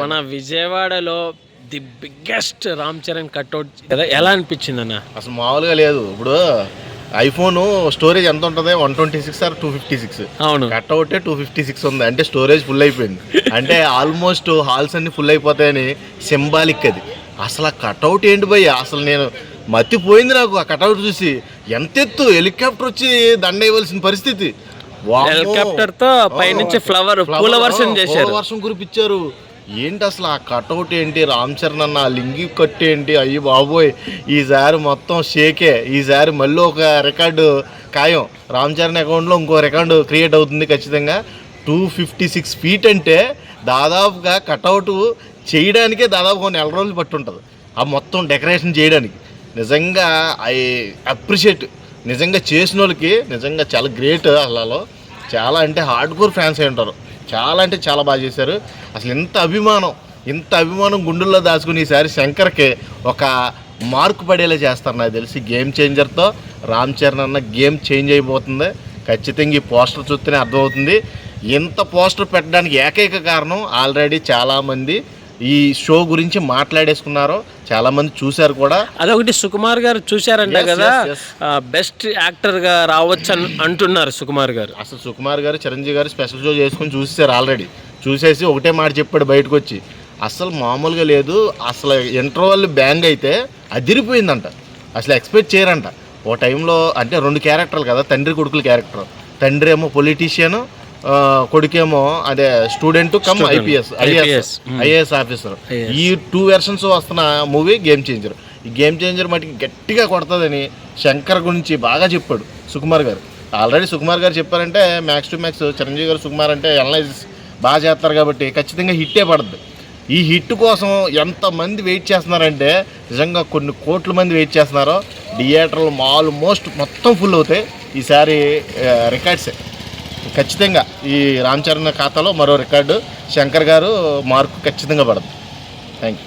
మన విజయవాడలో the biggest Ram Charan cutout కదా ఎలా అనిపించింది అన్న అసలు మామూలుగా లేదు. ఇప్పుడు ఐఫోన్ స్టోరేజ్ ఎంత ఉంటుంది? One twenty six or two fifty six? అవును. కట్అవుటే టూ ఫిఫ్టీ సిక్స్ ఉంది. అంటే స్టోరేజ్ ఫుల్ అయిపోయింది. అంటే ఆల్మోస్ట్ హాల్స్ అన్ని ఫుల్ అయిపోతాయని సింబాలిక్ అది. అసలు ఆ కట్అవుట్ ఏంటి భయ్య? అసలు నేను మతిపోయింది నాకు ఆ కట్అవుట్ చూసి. ఎంత ఎత్తు? హెలికాప్టర్ వచ్చి దండ ఇవ్వాల్సిన పరిస్థితి. హెలికాప్టర్తో పైనుంచి ఫ్లవర్ పూల వర్షం చేశారు. వర్షం కురిపించారు. ఏంటి అసలు ఆ కట్అవుట్ ఏంటి? రామ్ చరణ్ అన్న ఆ లింగి కట్ ఏంటి? అయ్యి బాబోయ్ ఈసారి మొత్తం షేకే. ఈసారి మళ్ళీ ఒక రికార్డు ఖాయం. రామ్ చరణ్ అకౌంట్లో ఇంకో రికార్డు క్రియేట్ అవుతుంది ఖచ్చితంగా. టూ ఫిఫ్టీ సిక్స్ ఫీట్ అంటే దాదాపుగా కటౌట్ చేయడానికే దాదాపు కొన్ని నెల రోజులు పట్టుంటుంది ఆ మొత్తం డెకరేషన్ చేయడానికి. నిజంగా ఐ అప్రిషియేట్ నిజంగా చేసిన వాళ్ళకి నిజంగా చాలా గ్రేట్ అల్లాలో చాలా అంటే హార్డ్ కోర్ ఫ్యాన్స్ అయి ఉంటారు. చాలా అంటే చాలా బాగా చేశారు. అసలు ఇంత అభిమానం ఇంత అభిమానం గుండెల్లో దాచుకుని ఈసారి శంకర్కి ఒక మార్కు పడేలా చేస్తారు నాకు తెలిసి. గేమ్ చేంజర్తో రామ్ చరణ్ అన్న గేమ్ చేంజ్ అయిపోతుంది. ఖచ్చితంగా ఈ పోస్టర్ చూస్తేనే అర్థమవుతుంది. ఇంత పోస్టర్ పెట్టడానికి ఏకైక కారణం ఆల్రెడీ చాలామంది ఈ షో గురించి మాట్లాడేసుకున్నారు చాలామంది చూశారు కూడా. అదొకటి సుకుమార్ గారు చూశారంట కదా. బెస్ట్ యాక్టర్గా రావచ్చు అని అంటున్నారు సుకుమార్ గారు. అసలు సుకుమార్ గారు చిరంజీవి గారు స్పెషల్ షో చేసుకుని చూసేసారు ఆల్రెడీ చూసేసి ఒకటే మాట చెప్పాడు బయటకు వచ్చి అసలు మామూలుగా లేదు. అసలు ఇంటర్వల్ బ్యాంగ్ అయితే అదిరిపోయిందంట. అసలు ఎక్స్పెక్ట్ చేయరంట. ఓ టైంలో అంటే రెండు క్యారెక్టర్లు కదా తండ్రి కొడుకుల క్యారెక్టర్ తండ్రి ఏమో పొలిటీషియన్ కొడుకేమో అదే student cum. IPS IPS, IAS. IAS officer. ఈ టూ వెర్షన్స్ వస్తున్న మూవీ గేమ్ చేంజర్ ఈ గేమ్ చేంజర్ మటుకి గట్టిగా కొడుతుందని శంకర్ గురించి బాగా చెప్పాడు సుకుమార్ గారు. ఆల్రెడీ సుకుమార్ గారు చెప్పారంటే మ్యాక్స్ టు మ్యాక్స్ చిరంజీవి గారు సుకుమార్ అంటే అనలైజ్ బాగా చేస్తారు కాబట్టి ఖచ్చితంగా హిట్టే పడుతుంది ఈ హిట్ కోసం ఎంతమంది వెయిట్ చేస్తున్నారంటే నిజంగా కొన్ని కోట్ల మంది వెయిట్ చేస్తున్నారో. థియేటర్లు ఆల్మోస్ట్ మొత్తం ఫుల్ అవుతాయి. ఈసారి రికార్డ్సే ఖచ్చితంగా ఈ రామ్ చరణ్ ఖాతాలో మరో రికార్డు శంకర్ గారు మార్కు ఖచ్చితంగా పడదు. Thank you